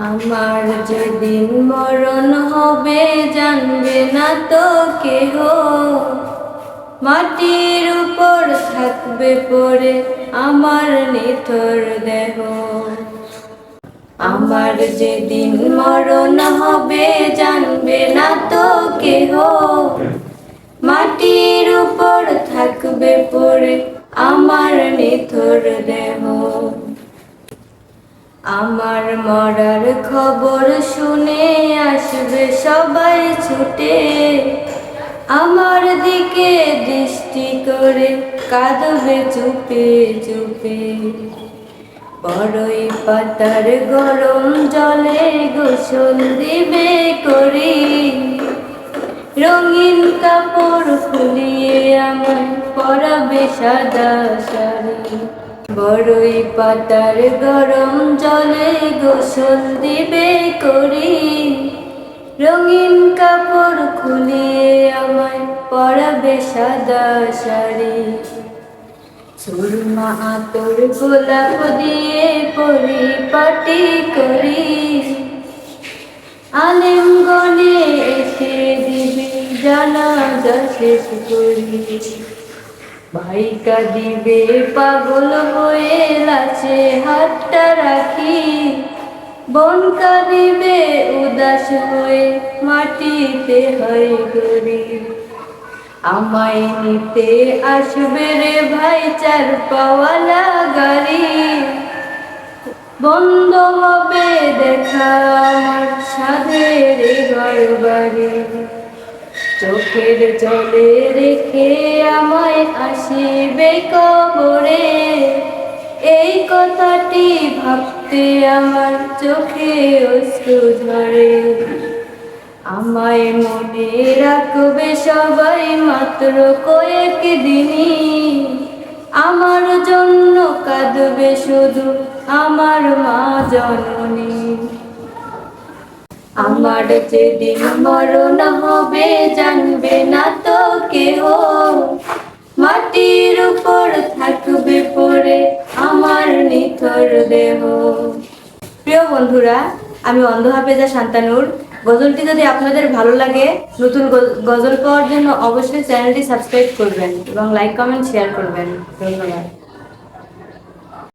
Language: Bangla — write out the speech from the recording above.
আমার যেদিন মরণ হবে জানবে না তো কেহ। মাটির উপর থাকবে পড়ে আমার নিথর দেহ। আমার যেদিন মরণ হবে জানবে না তো কেহ। মাটির উপর থাকবে পড়ে আমার নিথর আমার মরার খবর শুনে আসবে সবাই ছুটে। আমার দিকে দৃষ্টি করে কাঁদবে চুপে চুপে। বড়ই পাতার গরম জলে গোসল দিবে করি। রঙিন কাপড় খুলিয়ে আমার পরাবে সাদা শাড়ি। বড়ই পাতার গরম জলে গোসল দিবে করি। রঙিন কাপড় খুলিয়ে আমায় পরাবে সাদা শাড়ি। সুরমা আতর গোলাপ দিয়ে পরিপাটি করি। আলেমগণে এসে দিবি জানাজা শেষ করি। ভাই কাঁদিবে পাগল হয়ে লাচে হাতটা রাখি। বন কাঁদিবে উদাস হয়ে, মাটিতে হয় গরি আমায় নিতে আসবে রে ভাই চার পাওয়ালা গাড়ি। বন্ধ হবে দেখা আমার সাধের ঘর বাড়ি। চোখের জলে রেখে আমায় আসিবে কবরে। এই কথাটি ভাবতে আমার চোখে অশ্রু ঝরে। আমায় মনে রাখবে সবাই মাত্র কয়েক দিনই। আমার জন্য কাঁদবে শুধু আমার মা জননী। আমার যেদিন মরণ হবে, জানবে না তো কেহ। মাটির উপর থাকবে পড়ে আমার নিথর দেহ। প্রিয় বন্ধুরা, আমি অন্ধ হাফেজা শান্তানুর। গজলটি যদি আপনাদের ভালো লাগে, নতুন গজল পাওয়ার জন্য অবশ্যই চ্যানেলটি সাবস্ক্রাইব করবেন এবং লাইক, কমেন্ট, শেয়ার করবেন। ধন্যবাদ।